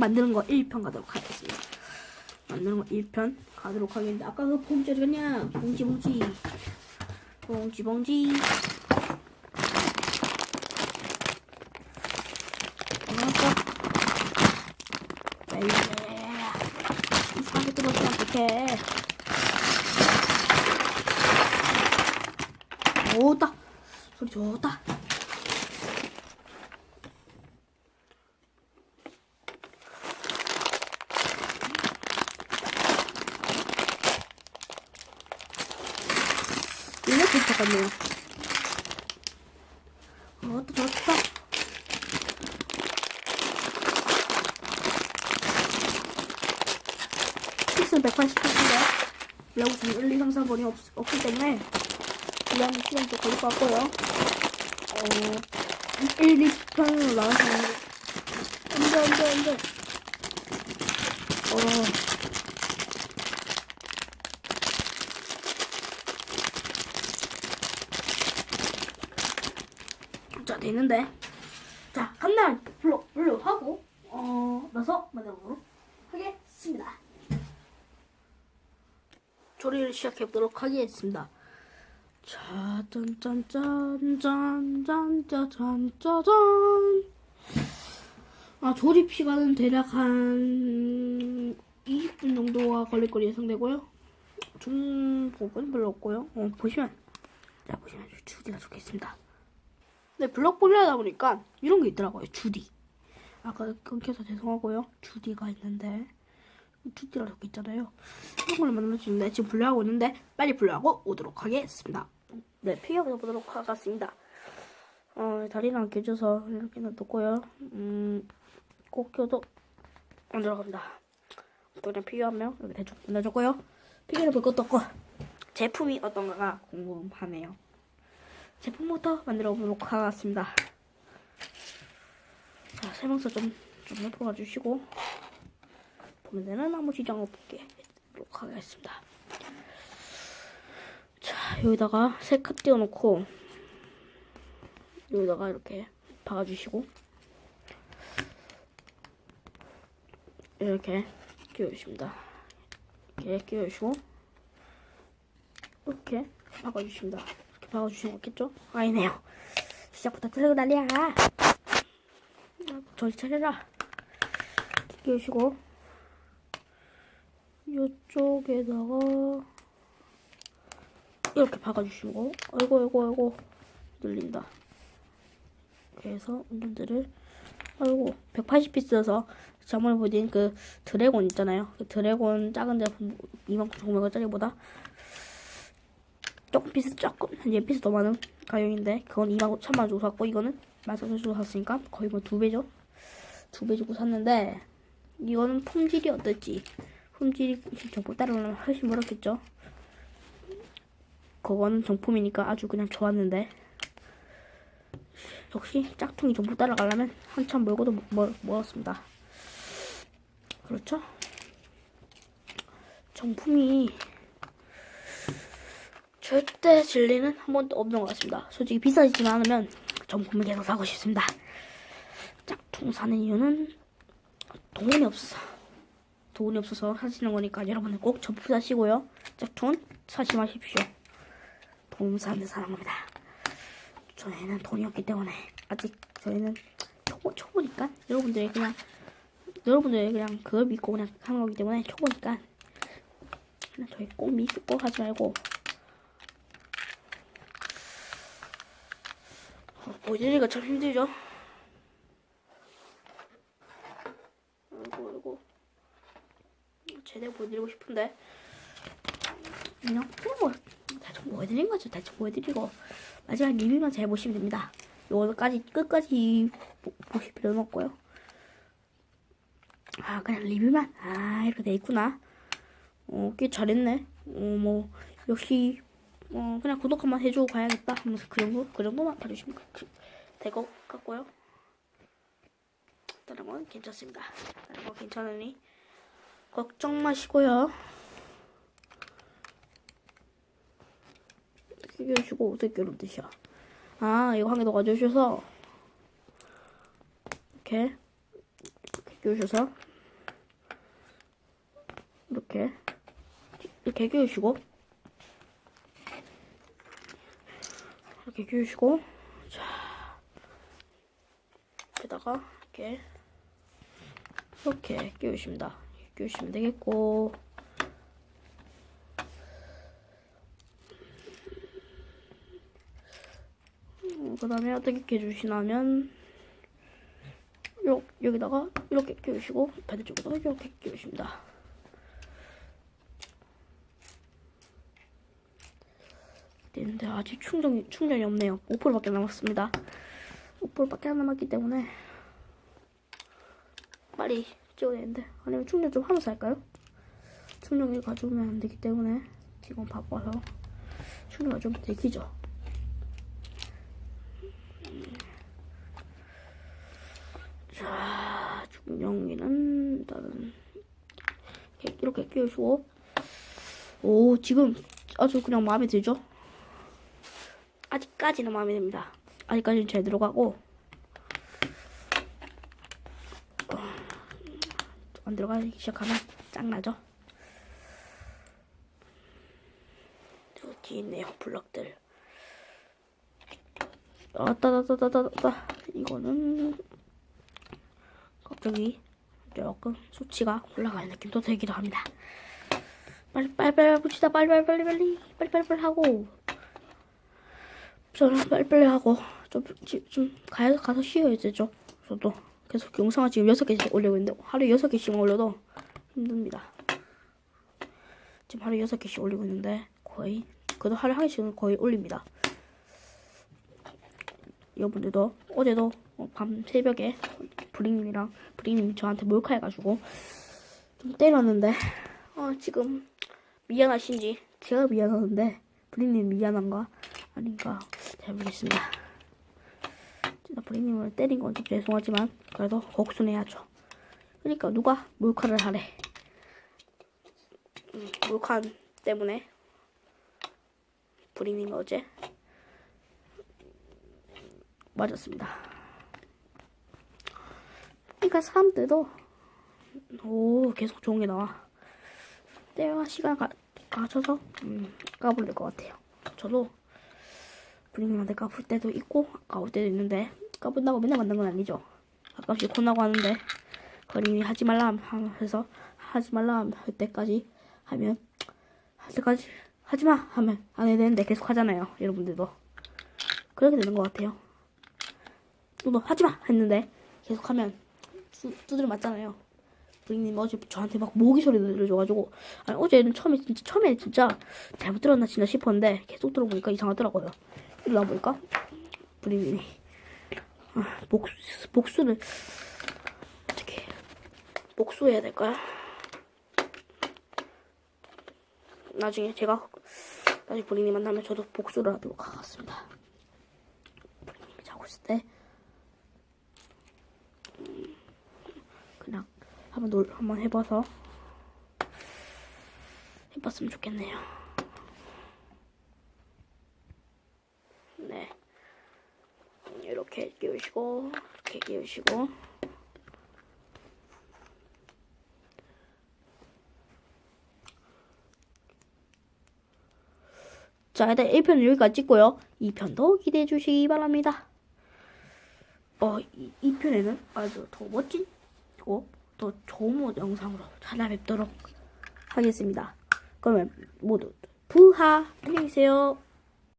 만드는 거 1편 가도록 하겠습니다. 만드는 거 1편 가도록 하겠는데 아까 그 봉지 어디 갔냐? 봉지 봉지 봉지 봉지. 에이, 이상하게 뜯어지면 어떡해. 좋다. 소리 좋다. 이렇게 좋같네요 어또 좋다. 픽스 180인데 레고 지금 1, 2, 3, 4번이 없, 없기 때문에 이런 시간 좀 걸릴 것 같고요. 어, 1, 2편으로 나와서 안 돼 안 돼 안 돼. 어. 자 되는데 자 한날 불러 불러 하고 어 나서 만들어보도록 하겠습니다. 조리를 시작해 보도록 하겠습니다. 자, 짠짠짠짠짠짠짠짠짠. 아, 조립 시간은 대략 한 20분 정도가 걸릴 거리 예상되고요. 중복은 별로 없고요. 어, 보시면, 자, 보시면 주디가 좋겠습니다. 네, 블럭 보려다 보니까 이런 게 있더라고요. 주디. 아까 끊겨서 죄송하고요. 주디가 있는데, 주디가 적혀 있잖아요. 이런 걸로 만들어주는데 지금 분류하고 있는데 빨리 분류하고 오도록 하겠습니다. 네, 피겨서 보도록 하겠습니다. 어, 다리랑 껴줘서 이렇게 놔뒀고요. 음, 꼭 껴도 안 들어갑니다. 그냥 필요하면 이렇게 대충 만들어줬고요. 피겨를 볼 것도 없고 제품이 어떤가가 궁금하네요. 제품부터 만들어 보도록 하겠습니다. 자, 설명서 좀, 좀 옆으로 가주시고 보면 되는 나무 지장을 볼게 보도록 하겠습니다. 자, 여기다가 세칸 띄워놓고 여기다가 이렇게 박아주시고 이렇게 끼워주십니다. 이렇게 끼워주시고 이렇게 박아주십니다. 박아주시면 없겠죠? 아니네요. 시작부터 틀고 난리야. 차려라. 이렇게 끼우시고 이쪽에다가 이렇게 박아주시고 아이고 아이고 아이고 눌린다 그래서 운전들을 아이고 180피스여서 저번에 보여드린 그 드래곤 있잖아요 그 드래곤 작은 제품 29,900원짜리보다 조금 피스 조금 한 피스 더 많은 가격인데 그건 25,000원 주고 샀고 이거는 14,000원 주고 샀으니까 거의 뭐 두 배죠 두 배 주고 샀는데 이거는 품질이 어떨지 품질이 정품 따르려면 훨씬 멀었겠죠. 그거는 정품이니까 아주 그냥 좋았는데 역시 짝퉁이 정품 따라가려면 한참 멀고도 멀, 멀었습니다. 그렇죠? 정품이 절대 진리는 한 번도 없는 것 같습니다. 솔직히 비싸지만 않으면 정품을 계속 사고 싶습니다. 짝퉁 사는 이유는 돈이 없어서 돈이 없어서 사시는 거니까 여러분들 꼭 전부 사시고요. 짝퉁은 사지 마십시오. 돈 사는 사람입니다. 저희는 돈이 없기 때문에 아직 저희는 초보, 초보니까 여러분들이 그냥 여러분들이 그냥 그걸 믿고 그냥 하는 거기 때문에 초보니까 저희 꼭 믿고 하지 말고 보여드리기가 참 힘들죠. 아이고 아이고. 제대로 보여드리고 싶은데. 그냥 뭐 대충 보여드린 거죠. 대충 보여드리고. 마지막 리뷰만 잘 보시면 됩니다. 요거까지 끝까지 보, 보실 필요는 없고요. 아 그냥 리뷰만. 아 이렇게 돼 있구나. 어 꽤 잘했네. 어뭐 역시 어 그냥 구독 한번 해주고 가야겠다 하면서 그 정도 그 정도만 봐주시면 될것 같고요 다른 건 괜찮습니다. 다른 건 괜찮으니 걱정 마시고요. 어떻게 끼우시고 어떻게 끼우는 뜻이야? 아 이거 한 개 더 가져오셔서 이렇게 이렇게 끼우셔서 이렇게 이렇게 끼우시고 이렇게 끼우시고 자 여기다가 이렇게 이렇게 끼우십니다. 끼우시면 되겠고 그 다음에 어떻게 해주시냐면 요, 여기다가 이렇게 끼우시고 반대쪽에다가 이렇게 끼우십니다. 되는데 아직 충전이 충전이 없네요. 5%밖에 남았습니다. 5%밖에 안 남았기 때문에 빨리 찍어야 되는데 아니면 충전 좀 하면서 할까요? 충전기 가져오면 안 되기 때문에 지금 바빠서 충전가 좀 되기죠. 자, 중령기는 일단은 이렇게, 끼우시고 오 지금 아주 그냥 마음에 들죠? 아직까지는 마음에 듭니다. 아직까지는 잘 들어가고 어, 안 들어가기 시작하면 짱나죠? 저 뒤에 있네요 블럭들 아따다다다다다 이거는 갑자기 조금 수치가 올라가는 느낌도 들기도 합니다. 빨리 빨리 빨리 봅시다. 빨리 빨리 빨리 빨리 빨리 빨리 빨리 하고 저는 빨리 빨리 하고 좀 좀 가서 가서 쉬어야 되죠. 저도 계속 영상을 지금 여섯 개씩 올리고 있는데 하루에 여섯 개씩 올려도 힘듭니다. 지금 하루에 여섯 개씩 올리고 있는데 거의 그래도 하루에 한 개씩은 거의 올립니다. 여러분들도 어제도 어, 밤 새벽에 브링님이랑 브링님이 저한테 몰카해가지고 좀 때렸는데 어, 지금 미안하신지 제가 미안하는데 브링님 미안한가 아닌가 잘 모르겠습니다. 진짜 브링님을 때린 건 좀 죄송하지만 그래도 복수해야죠. 그러니까 누가 몰카를 하래. 음, 몰카 때문에 브링님이 어제 맞았습니다. 그러니까 사람들도 오 계속 게 나와. 때와 시간 가, 가져서 음, 까불릴 것 같아요. 저도 부모님한테 까불 때도 있고 까불 때도 있는데 까불다고 맨날 만난 건 아니죠. 가끔씩 혼나고 하는데 어린이 하지 말라 하면서 하지 말라 할 때까지 하면 할 때까지 하지 마 하면 안 해야 되는데 계속 하잖아요. 여러분들도 그렇게 되는 것 같아요. 너도 하지 마 했는데 계속 하면 두, 두드려 맞잖아요. 부인님 어제 저한테 막 모기 소리 들려줘가지고 아니 어제는 처음에 진짜 처음에 진짜 잘못 들었나 진짜 싶었는데 계속 들어보니까 이상하더라고요. 이러다 보니까 부인님이 아, 복수 복수를 어떻게 복수해야 될까요? 나중에 제가 나중에 부인님 만나면 저도 복수를 하도록 하겠습니다. 부인님이 자고 있을 때. 그냥 한번 놀 한번 해봐서 해봤으면 좋겠네요. 네, 이렇게 끼우시고 이렇게 끼우시고 자, 일단 1편은 여기까지 찍고요. 2편도 기대해 주시기 바랍니다. 어, 이, 이 편에는 아주 더 멋진 그리고 더 좋은 영상으로 찾아뵙도록 하겠습니다. 그러면 모두 부하 안녕히 계세요.